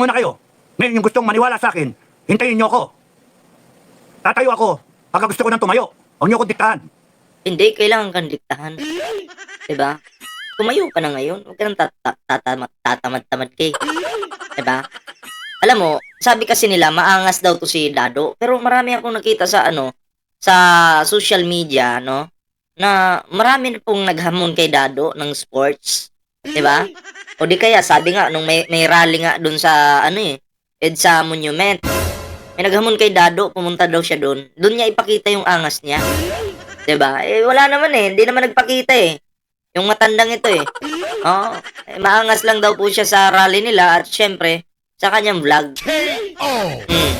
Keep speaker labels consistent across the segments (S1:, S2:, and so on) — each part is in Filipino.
S1: muna kayo. Ngayon yung gustong maniwala sa akin, hintayin niyo ako. Tatayo ako pagka gusto ko nang tumayo. Huwag niyo ako diktahan.
S2: Hindi, kailangan kang diktahan. Diba? Tumayo ka na ngayon. Huwag ka nang tata- tatama- tatamad-tamad kay. Diba? Alam mo, sabi kasi nila, maangas daw to si Dado. Pero marami akong nakita sa ano, sa social media, no? Na marami na pong naghamon kay Dado ng sports. Diba? O di kaya, sabi nga, nung may, may rally nga dun sa, ano eh, EDSA Monument. May naghamon kay Dado, pumunta daw siya dun. Dun niya ipakita yung angas niya. 'Di ba? Eh wala naman eh, hindi naman nagpakita eh. Yung matandang ito eh. Oo. Eh, maangas lang daw po siya sa rally nila at syempre sa kanyang vlog. Mm.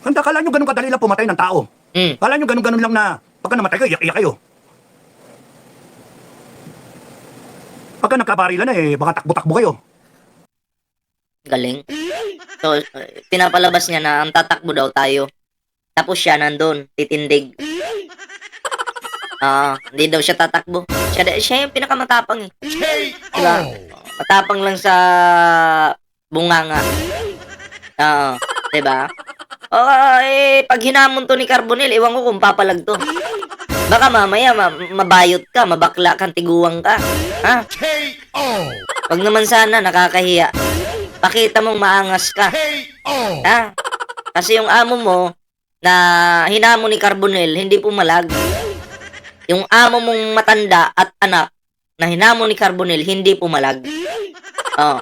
S1: Handa kala niyo ganun kadali lang pumatay ng tao.
S2: Mm.
S1: Kala niyo ganun-ganun lang na pagka namatay kayo, iyak-iyak kayo. Pagka nagkabarilan na eh, baka takbo-takbo kayo.
S2: Galing. So, eh, pinapalabas niya na ang tatakbo daw tayo. Tapos siya nandun, titindig. Ah, hindi daw siya tatakbo. Siya, siya yung pinakamatapang eh. Diba? Matapang lang sa bunganga. Oo, diba? O, eh, pag hinamon to ni Carbonel, iwan ko kung papalag to. Baka mamaya, ma- mabayot ka, mabakla kang tiguang ka. Ha? Wag naman sana, nakakahiya. Pakita mong maangas ka. Ha? Kasi yung amo mo, na hinamon ni Carbonel, hindi pumalag. Yung amo mong matanda at anak, na hinamon ni Carbonel, hindi pumalag. Oh.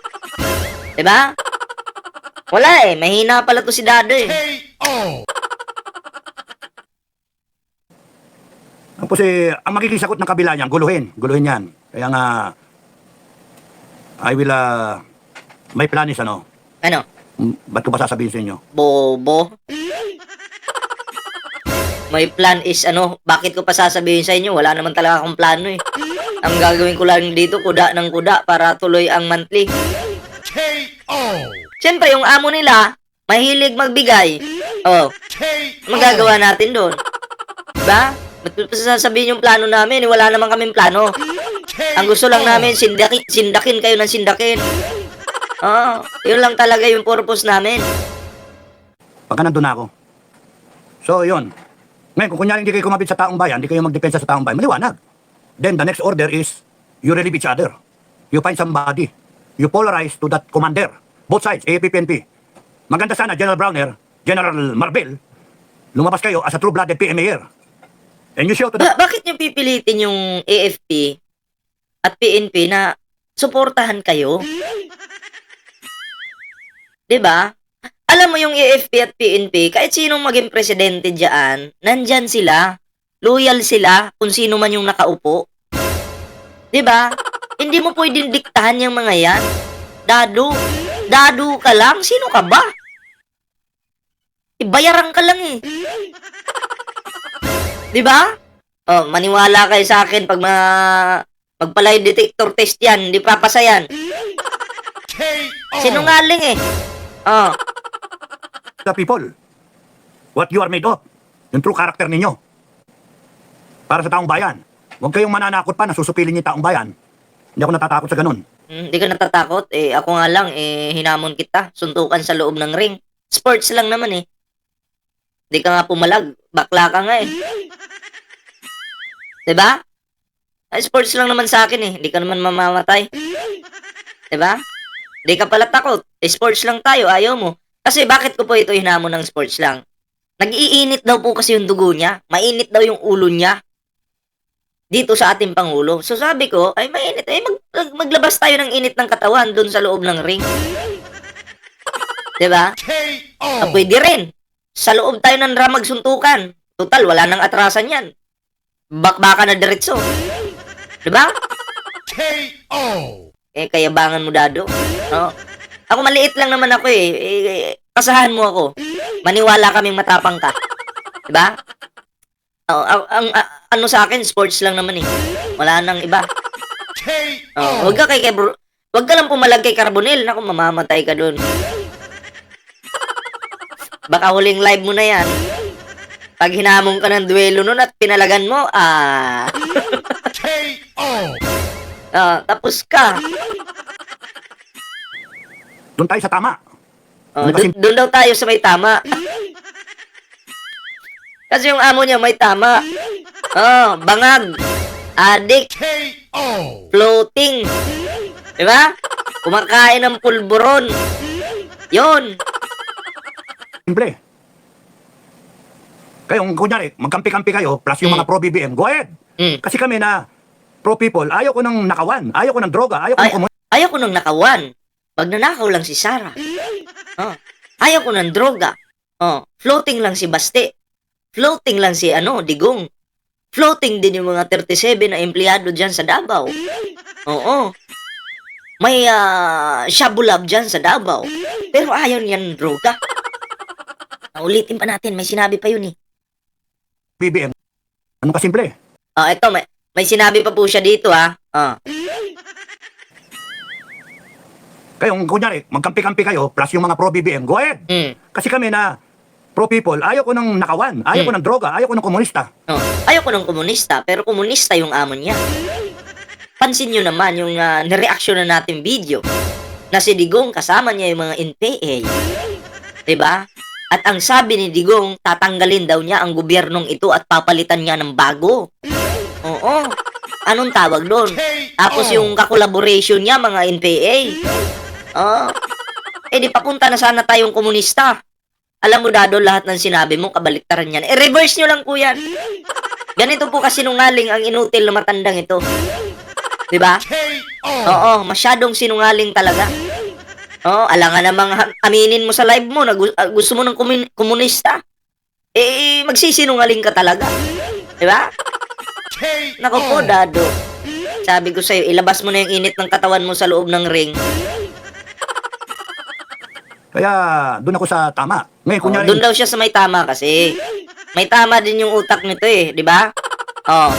S2: Diba? Wala eh, mahina pala to si Dado eh.
S1: Tapos eh, ang makikisagot ng kabila niyan, guluhin. Guluhin yan. Kaya nga, I will, uh, may plan is ano,
S2: Ano?
S1: Hmm, ba't ko ba sasabihin sa inyo?
S2: Bobo. May plan is ano, bakit ko pa sasabihin sa inyo? Wala naman talaga akong plano eh. Ang gagawin ko lang dito, kuda ng kuda para tuloy ang monthly. Siyempre, yung amo nila, mahilig magbigay. Oh, magagawa natin doon. Diba? Ba't sasabihin yung plano namin? Wala naman kaming plano. Ang gusto lang namin, sindakin, sindakin kayo ng sindakin. Oo, yun lang talaga yung purpose namin.
S1: Pagka nandun na ako. So, yun. Ngayon, kung kunyari hindi kayo kumapit sa taong bayan, hindi kayo magdepensa sa taong bayan, maliwanag. Then, the next order is, you relieve each other. You find somebody. You polarize to that commander. Both sides, PNP. Maganda sana, General Browner, General Marbel, lumabas kayo as a true-blooded PMAer. And you show to the...
S2: Ba- bakit niyo pipilitin yung AFP at PNP na suportahan kayo? 'Di ba? Alam mo yung AFP at PNP, kahit sinong maging presidente diyan, nandyan sila. Loyal sila kung sino man yung nakaupo. 'Di ba? Hindi mo pwedeng diktahan yung mga yan. Dado. Dado ka lang. Sino ka ba? Ibayaran ka lang eh. 'Di ba? Oh, maniwala kayo sa akin pag ma magpalay detector test 'yan, hindi papasa 'yan. Sinungaling eh. Oh,
S1: the people. What you are made of. Yung true character ninyo. Para sa taong bayan. Huwag kayong mananakot pa na susupilin niyo taong bayan. Hindi ako natatakot sa ganun.
S2: Hindi ka natatakot eh ako nga lang eh hinamon kita, suntukan sa loob ng ring. Sports lang naman eh. Hindi ka nga pumalag, bakla ka nga eh. 'Di ba? Ay, sports lang naman sa akin eh. Hindi ka naman mamamatay. 'Di ba? Hindi ka pala takot. Eh, sports lang tayo, ayaw mo. Kasi bakit ko po ito hinamon ng sports lang? Nag-iinit daw po kasi yung dugo niya. Mainit daw yung ulo niya. Dito sa ating Pangulo. So sabi ko, ay mainit. Eh, mag, mag- maglabas tayo ng init ng katawan doon sa loob ng ring. 'Di ba? Ah, pwede rin. Sa loob tayo ng ramag suntukan. Total, wala nang atrasan yan. Bakbaka na diretso. 'Di ba? Eh, kayabangan mo, Dado. No? Ako maliit lang naman ako eh. eh, eh kasahan mo ako. Maniwala kaming matapang ka. 'Di ba? Oh, ang, ang- a- ano sa akin, sports lang naman eh. Wala nang iba. Oh, wag ka kay, kay bro, wag ka lang pumalag kay Carbonel. Naku, mamamatay ka doon. Baka huling live mo na yan. Pag hinamon ka ng duelo nun at pinalagan mo, ah... ah, tapos ka.
S1: Doon tayo sa tama.
S2: Oh,
S1: Ano kasi-
S2: dun daw tayo sa may tama. Kasi yung amo niya may tama. Oh, bangag. Adik. Floating. Di ba? Kumakain ng pulburon. Yon.
S1: Simple. Kayo, kung kunyari, magkampi-kampi kayo, plus yung
S2: Mm.
S1: mga pro-BBM, go ahead.
S2: Mm.
S1: Kasi kami na pro-people, ayaw ko ng nakawan, ayaw ko ng droga, ayaw ko
S2: Ay-
S1: ng komun-
S2: Ayaw ko ng nakawan. Pag nanakaw lang si Sarah. Oh. Ayaw ko ng droga. Oh. Floating lang si Baste. Floating lang si ano, Digong. Floating din yung mga 37 na empleyado dyan sa Davao. Oo. May uh, shabulab dyan sa Davao. Pero ayaw niya ng droga. Ah, Ulitin pa natin, may sinabi pa yun eh.
S1: BBM. Ano ka simple?
S2: Ah, ito, may, may sinabi pa po siya dito ha. Ah.
S1: Kayo, kung kunyari, magkampi-kampi kayo, plus yung mga pro-BBM, go ahead.
S2: Mm.
S1: Kasi kami na pro-people, ayaw ko ng nakawan, ayaw ko
S2: Mm.
S1: ng droga, ayaw ko ng komunista.
S2: Oh, ayaw ko ng komunista, pero komunista yung amo niya. Pansin nyo naman yung uh, na natin video na si Digong kasama niya yung mga NPA. 'Di ba? At ang sabi ni Digong, tatanggalin daw niya ang gobyernong ito at papalitan niya ng bago. Oo. Anong tawag doon? Tapos yung kakolaboration niya, mga NPA. Oh. Eh di papunta na sana tayong komunista. Alam mo, Dado, lahat ng sinabi mo, kabaliktaran yan. I-reverse nyo lang po. Ganito po kasi sinungaling ang inutil na matandang ito. Di ba? Oo, masyadong sinungaling talaga. Oo, alangan namang aminin mo sa live mo na ah, gusto mo ng kumin- komunista. Eh, magsisinungaling ka talaga. Di ba? Nako po, Dado. Sabi ko sa'yo, ilabas mo na yung init ng katawan mo sa loob ng ring.
S1: Kaya, doon ako sa tama. Ngayon, kunyari,
S2: Doon daw siya sa may tama kasi. May tama din yung utak nito eh, di ba? Oh,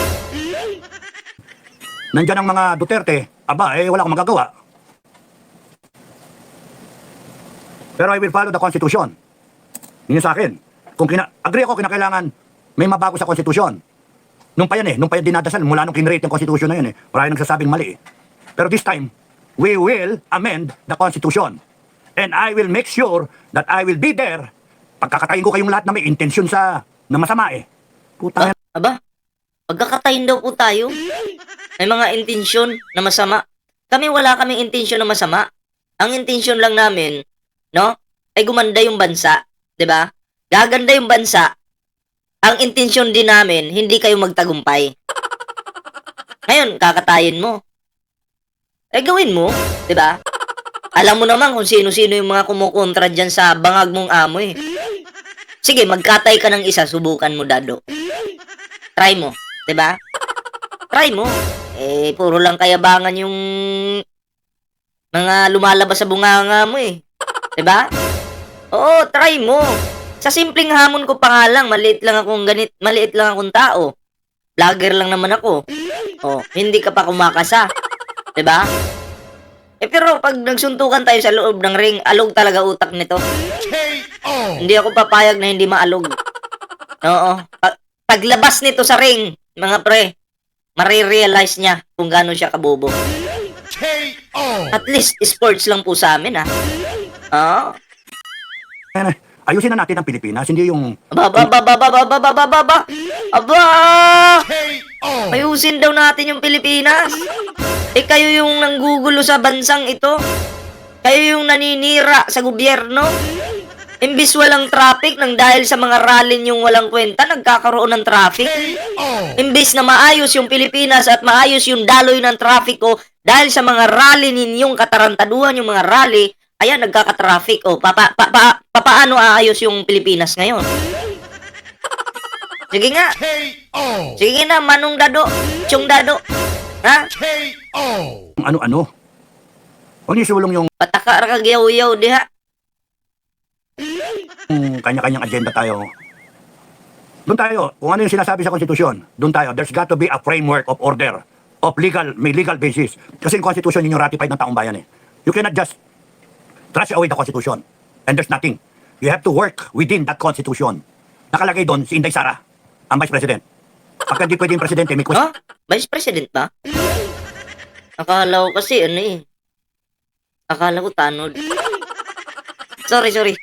S1: nandyan ang mga Duterte, aba, eh, wala akong magagawa. Pero I will follow the Constitution. Yun sa akin. Kung kina agree ako, kinakailangan may mabago sa Constitution. Nung pa yan eh, nung pa yan dinadasal, mula nung kinrate yung Constitution na yun eh, marami nagsasabing mali eh. Pero this time, we will amend the Constitution. And I will make sure that I will be there pagkakatayin ko kayong lahat na may intensyon sa na masama eh. Puta
S2: ah, aba, pagkakatayin daw po tayo. May mga intensyon na masama. Kami wala kaming intensyon na masama. Ang intensyon lang namin, no, ay gumanda yung bansa, 'di ba? Gaganda yung bansa. Ang intensyon din namin, hindi kayo magtagumpay. Ngayon, kakatayin mo. Eh, gawin mo, 'di ba? Alam mo naman kung sino-sino yung mga kumukontra dyan sa bangag mong amo eh. Sige, magkatay ka ng isa, subukan mo, Dado. Try mo, ba? Try mo. Eh, puro lang kayabangan yung mga lumalabas sa bunganga mo eh. ba? Oo, try mo. Sa simpleng hamon ko pa nga lang, maliit lang akong ganit, maliit lang akong tao. Vlogger lang naman ako. Oh, hindi ka pa kumakasa. 'Di ba? Eh pero pag nagsuntukan tayo sa loob ng ring, alog talaga utak nito. Hindi ako papayag na hindi maalog. Oo. Pag, paglabas nito sa ring, mga pre, marirealize niya kung gaano siya kabobo. At least, sports lang po sa amin, ha? Oo.
S1: eh, ayusin na natin ang Pilipinas, hindi yung
S2: Aba, aba, aba, aba, aba, aba, aba, aba, aba. Aba! Ayusin daw natin yung Pilipinas. Eh, kayo yung nanggugulo sa bansang ito. Kayo yung naninira sa gobyerno. Imbis walang traffic nang dahil sa mga rally yung walang kwenta, nagkakaroon ng traffic. Imbis na maayos yung Pilipinas at maayos yung daloy ng traffic ko dahil sa mga rally ninyong katarantaduhan yung mga rally, ayan, nagkaka-traffic. O, papa, pa, pa, pa- paano aayos yung Pilipinas ngayon? Sige nga. Sige na, Manong Dado. Chong Dado. Ha?
S1: kung ano-ano. Huwag niyo sulong yung
S2: Pataka ra kag yaw-yaw diha.
S1: kung kanya-kanyang agenda tayo. Doon tayo, kung ano yung sinasabi sa konstitusyon, doon tayo, there's got to be a framework of order, of legal, may legal basis. Kasi yung konstitusyon yun yung ratified ng taong bayan eh. You cannot just trash away the constitution. And there's nothing. You have to work within that constitution. Nakalagay doon si Inday Sara, ang vice president. Pagka hindi pwede yung presidente, may question.
S2: Ha? Vice President ba? Akala ko kasi ano eh. Akala ko tanod. Sorry, sorry.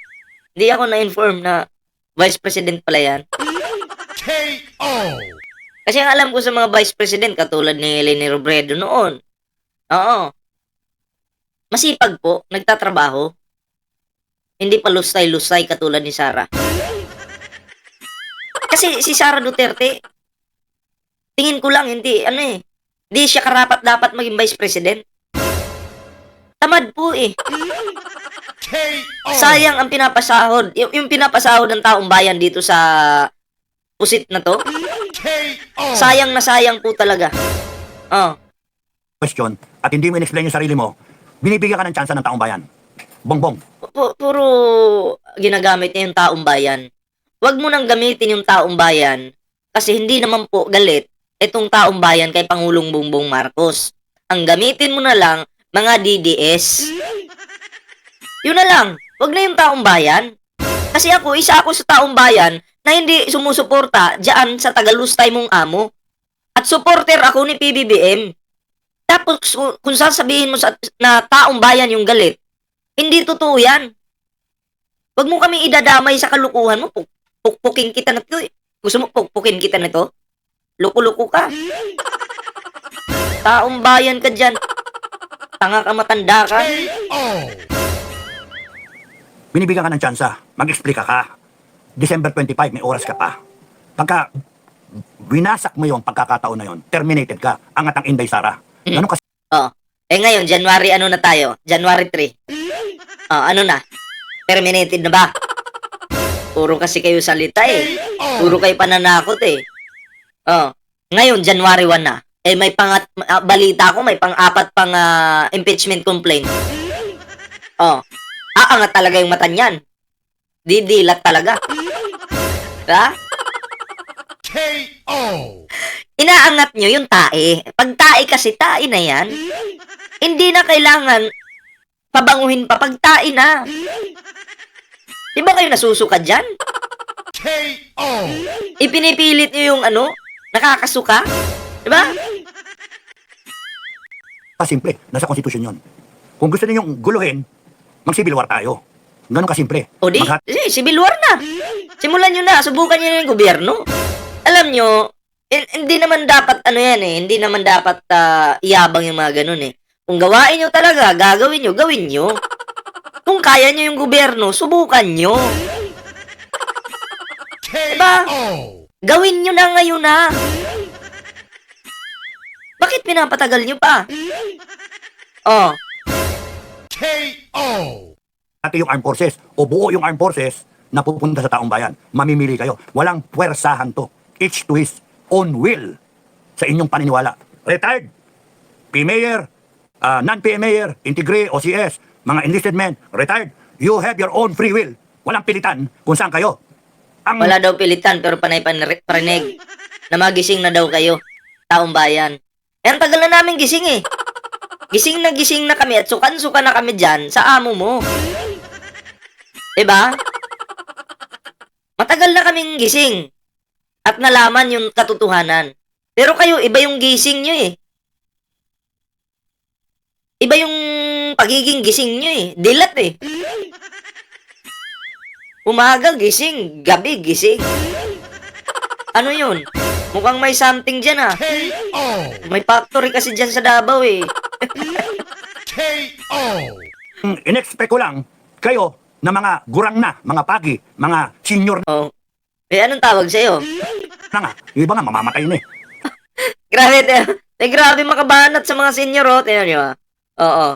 S2: Hindi ako na-inform na vice president pala yan.
S3: KO.
S2: Kasi ang alam ko sa mga vice president, katulad ni Eleni Robredo noon. Oo. Masipag po, nagtatrabaho. Hindi pa lusay-lusay katulad ni Sara. Kasi si Sara Duterte, tingin ko lang, hindi, ano eh, hindi siya karapat dapat maging vice president. Tamad po eh. Sayang ang pinapasahod. Yung, yung pinapasahod ng taong bayan dito sa pusit na to. Sayang na sayang po talaga. Oh.
S1: question at hindi mo in-explain yung sarili mo, binibigyan ka ng tsansa ng taong bayan. Bongbong.
S2: Pu- puro ginagamit niya yung taong bayan. Huwag mo nang gamitin yung taong bayan kasi hindi naman po galit itong taong bayan kay Pangulong Bongbong Marcos. Ang gamitin mo na lang mga DDS. Yun na lang. Huwag na yung taong bayan. Kasi ako, isa ako sa taong bayan na hindi sumusuporta dyan sa Tagalustay mong amo. At supporter ako ni PBBM. Tapos kung sasabihin mo sa, na taong bayan yung galit, hindi totoo yan. Huwag mo kami idadamay sa kalukuhan mo. Puk- Pukpukin kita na to. eh. Gusto mo pukpukin kita na to? Luko-luko ka. Taong bayan ka dyan. Tanga ka matanda ka.
S3: KO.
S1: Binibigyan ka ng tsansa. Mag-explica ka. December 25, may oras ka pa. Pagka winasak mo yung pagkakataon na yon, terminated ka. Angat ang Inday Sara. Ganun kasi
S2: Oh. Eh ngayon, January ano na tayo? January 3. Oh, ano na? Terminated na ba? Puro kasi kayo salita eh. Puro kayo pananakot eh. Oh. Ngayon, January 1 na. Eh, may pangat, ah, balita ko, may pang-apat pang ah, impeachment complaint. Oh. Aangat talaga yung mata niyan. Didilat talaga. Ha?
S3: KO.
S2: Inaangat nyo yung tae. Pag tae kasi, tae na yan. Hindi na kailangan pabanguhin pa pag tae na. Di ba kayo nasusuka dyan?
S3: KO.
S2: Ipinipilit nyo yung ano, nakakasuka? Di ba?
S1: simple. Nasa konstitusyon yon. Kung gusto ninyong guluhin, mag-civil war tayo. Ganun kasimple.
S2: O di,
S1: Maghat-
S2: eh, civil war na. Simulan nyo na, subukan nyo na yung gobyerno. Alam nyo, hin- hindi naman dapat ano yan eh, hindi naman dapat ah, iyabang yung mga ganun eh. Kung gawain nyo talaga, gagawin nyo, gawin nyo. Kung kaya nyo yung gobyerno, subukan nyo.
S3: KO.
S2: Gawin nyo na ngayon na. Bakit pinapatagal nyo pa? Oh,
S3: KO.
S1: Pati yung armed forces o buo yung armed forces na pupunta sa taong bayan. Mamimili kayo. Walang puwersahan to. Each to his own will sa inyong paniniwala. Retired, P-Mayor, uh, non-P-Mayor, Integre, OCS, mga enlisted men, retired, you have your own free will. Walang pilitan kung saan kayo. Ang
S2: wala daw pilitan pero panay parinig. Na magising na daw kayo. Taong bayan. Eh, ang tagal na namin gising eh. Gising na gising na kami at sukan-suka na kami dyan sa amo mo. Diba? Matagal na kaming gising. At nalaman yung katotohanan. Pero kayo, iba yung gising nyo eh. Iba yung pagiging gising nyo eh. Dilat eh. Umaga gising, gabi gising. Ano yun? Mukhang may something dyan ah.
S3: KO.
S2: May factory kasi dyan sa Davao eh.
S3: KO.
S1: Mm, in-expect ko lang kayo na mga gurang na, mga pagi, mga senior
S2: Oh. Eh, anong tawag sa'yo?
S1: na nga. Yung iba nga, mamamatay na eh.
S2: Grabe, te. Eh, grabe makabanat sa mga senior, oh. Tingnan nyo, ah. Oo.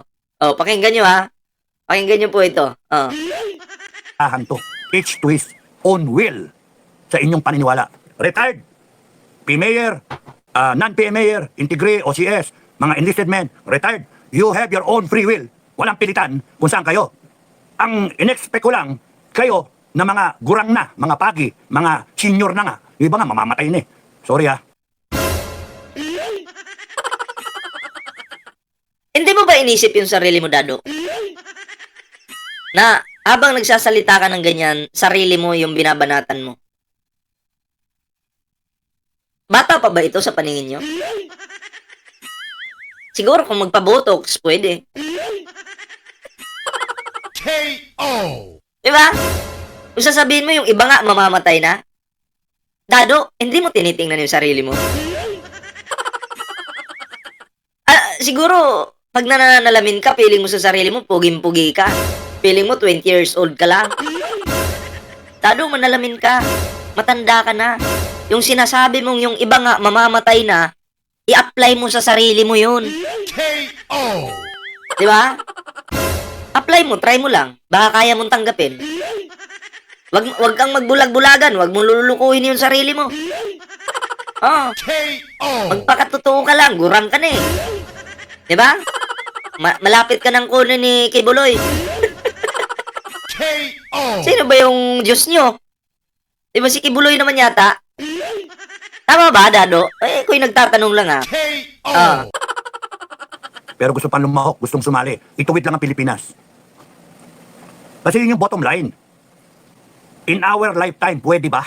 S2: Oh, pakinggan nyo, ha. Pakinggan nyo po ito. Oh.
S1: Ahan to. Each to his own will sa inyong paniniwala. Retired, P-Mayor, uh, non-P-Mayor, Integre, OCS, mga enlisted men, retired, you have your own free will. Walang pilitan kung saan kayo. Ang in-expect ko lang, kayo na mga gurang na, mga pagi, mga senior na nga. Yung iba nga, mamamatay na eh. Sorry ah.
S2: Hindi mo ba inisip yung sarili mo, Dado? Na habang nagsasalita ka ng ganyan, sarili mo yung binabanatan mo. Bata pa ba ito sa paningin nyo? Siguro kung magpa-botox, pwede.
S3: KO.
S2: Di ba? Kung sasabihin mo yung iba nga mamamatay na, Dado, hindi mo tinitingnan yung sarili mo. Ah, siguro, pag nananalamin ka, feeling mo sa sarili mo, puging-pugi ka. Feeling mo, 20 years old ka lang. Dado, manalamin ka. Matanda ka na. Yung sinasabi mong yung iba nga mamamatay na, i-apply mo sa sarili mo yun.
S3: KO.
S2: Di ba? Apply mo, try mo lang. Baka kaya mong tanggapin. Wag, wag kang magbulag-bulagan. Wag mong lulukuhin yung sarili mo. Oh,
S3: KO.
S2: magpakatotoo ka lang. Gurang ka na eh. Di ba? Ma- malapit ka ng kuno ni Kibuloy. Sino ba yung Diyos nyo? Di ba si Kibuloy naman yata? Tama ba, Dado? Eh, ako'y nagtatanong lang ah.
S3: KO.
S2: Ah.
S1: Pero gusto pang lumahok, gustong sumali. Ituwid lang ang Pilipinas. Kasi yun yung bottom line. In our lifetime, pwede ba?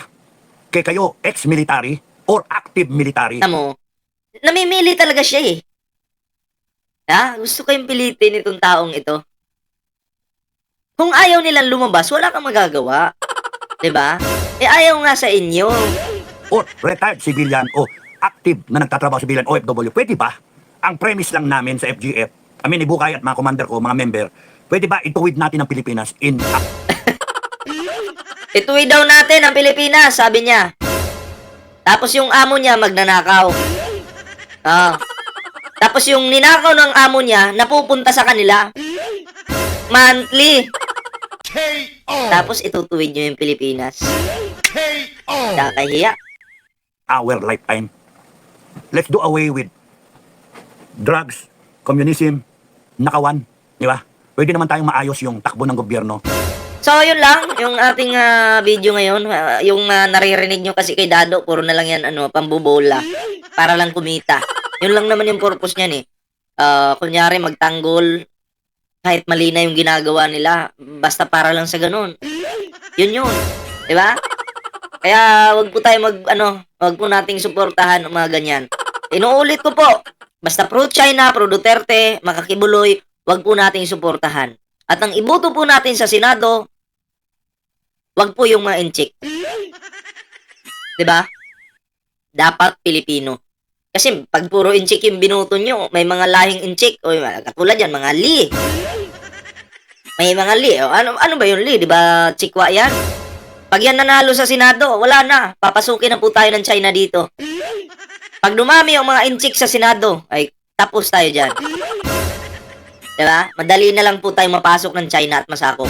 S1: Kaya kayo, ex-military or active military.
S2: Alam mo, namimili talaga siya eh. Ha? Gusto ko yung pilitin itong taong ito. Kung ayaw nilang lumabas, wala kang magagawa. 'Di ba? Eh ayaw nga sa inyo.
S1: or retired civilian o active na nagtatrabaho civilian OFW, pwede ba? Ang premise lang namin sa FGF, I mean, ni Bukay at mga commander ko, mga member, pwede ba ituwid natin ang Pilipinas in
S2: Ituwi daw natin ang Pilipinas, sabi niya. Tapos yung amo niya magnanakaw. Ah. Tapos yung ninakaw ng amo niya napupunta sa kanila. Monthly.
S3: KO.
S2: Tapos itutuwid niyo yung Pilipinas.
S3: KO.
S2: Kakahiya.
S1: our lifetime. Let's do away with drugs, communism, nakawan, di ba? Pwede naman tayong maayos yung takbo ng gobyerno.
S2: So, yun lang, yung ating ah, video ngayon. Ah, yung ah, naririnig nyo kasi kay Dado, puro na lang yan, ano, pambubola. Para lang kumita. Yun lang naman yung purpose niyan eh. Ah, kunyari, magtanggol. Kahit mali na yung ginagawa nila. Basta para lang sa ganun. Yun yun. Di ba? Kaya, wag po tayo mag, ano, wag po nating suportahan ang mga ganyan. Inuulit ko po. Basta pro China, pro Duterte, makakibuloy, wag po nating suportahan. At ang iboto po natin sa Senado, wag po yung mga inchik. 'Di ba? Dapat Pilipino. Kasi pag puro inchik yung binuto nyo, may mga lahing inchik, o katulad yan, mga li. May mga li. O, ano, ano ba yung li? Di ba chikwa yan? Pag yan nanalo sa Senado, wala na. Papasukin na po tayo ng China dito. Pag dumami yung mga inchik sa Senado, ay tapos tayo dyan. Diba? Madali na lang po tayo mapasok ng China at masakop.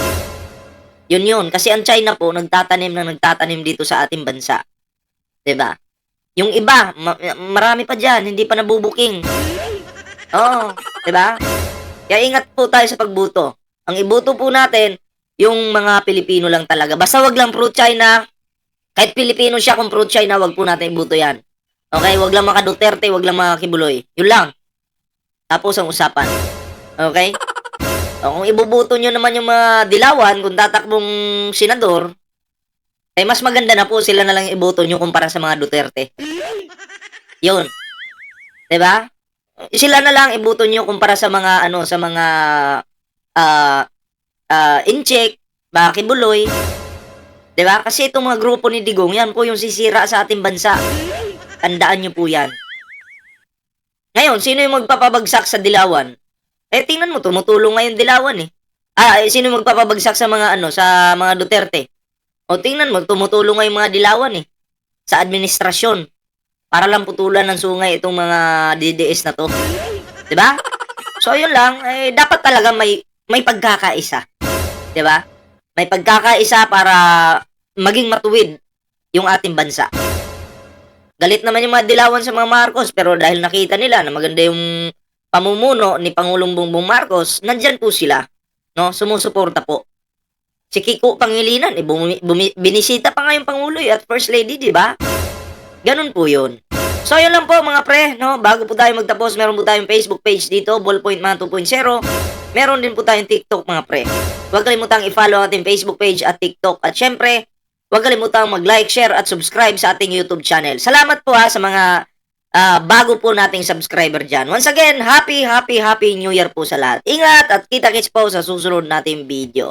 S2: Yun yun. Kasi ang China po, nagtatanim na nagtatanim dito sa ating bansa. 'Di ba? Yung iba, ma- marami pa dyan, hindi pa nabubuking. Oo, 'di ba? Kaya ingat po tayo sa pagbuto. Ang ibuto po natin, yung mga Pilipino lang talaga. Basta wag lang pro-China. Kahit Pilipino siya kung pro-China, wag po natin ibuto yan. Okay? Wag lang maka Duterte, wag lang maka Kibuloy. Yun lang. Tapos ang usapan. Okay? O, kung ibubuto nyo naman yung mga dilawan, kung tatakbong senador, eh mas maganda na po sila na lang iboto nyo kumpara sa mga Duterte. Yun. 'Di ba? Sila na lang iboto nyo kumpara sa mga ano sa mga ah ah incheck, bakibuloy. 'Di ba? Kasi itong mga grupo ni Digong, yan po yung sisira sa ating bansa. Tandaan nyo po yan. Ngayon, sino yung magpapabagsak sa dilawan? Eh, tingnan mo, tumutulong ngayon dilawan eh. Ah, eh, sino magpapabagsak sa mga ano, sa mga Duterte? O tingnan mo, tumutulong ngayon mga dilawan eh. Sa administrasyon. Para lang putulan ng sungay itong mga DDS na to. ba? So, yun lang. Eh, dapat talaga may, may pagkakaisa. ba? May pagkakaisa para maging matuwid yung ating bansa. Galit naman yung mga dilawan sa mga Marcos, pero dahil nakita nila na maganda yung pamumuno ni Pangulong Bongbong Marcos, nandyan po sila. No? Sumusuporta po. Si Kiko Pangilinan, eh, bumi, bumi- binisita pa nga yung Pangulo eh, at First Lady, di ba? Ganun po yun. So, yun lang po mga pre, no? Bago po tayo magtapos, meron po tayong Facebook page dito, Ballpoint Man 2.0. Meron din po tayong TikTok mga pre. Huwag kalimutang i-follow ating Facebook page at TikTok. At syempre, huwag kalimutang mag-like, share at subscribe sa ating YouTube channel. Salamat po ha sa mga ah, bago po nating subscriber dyan. Once again, happy, happy, happy New Year po sa lahat. Ingat at kita-kits po sa susunod nating video.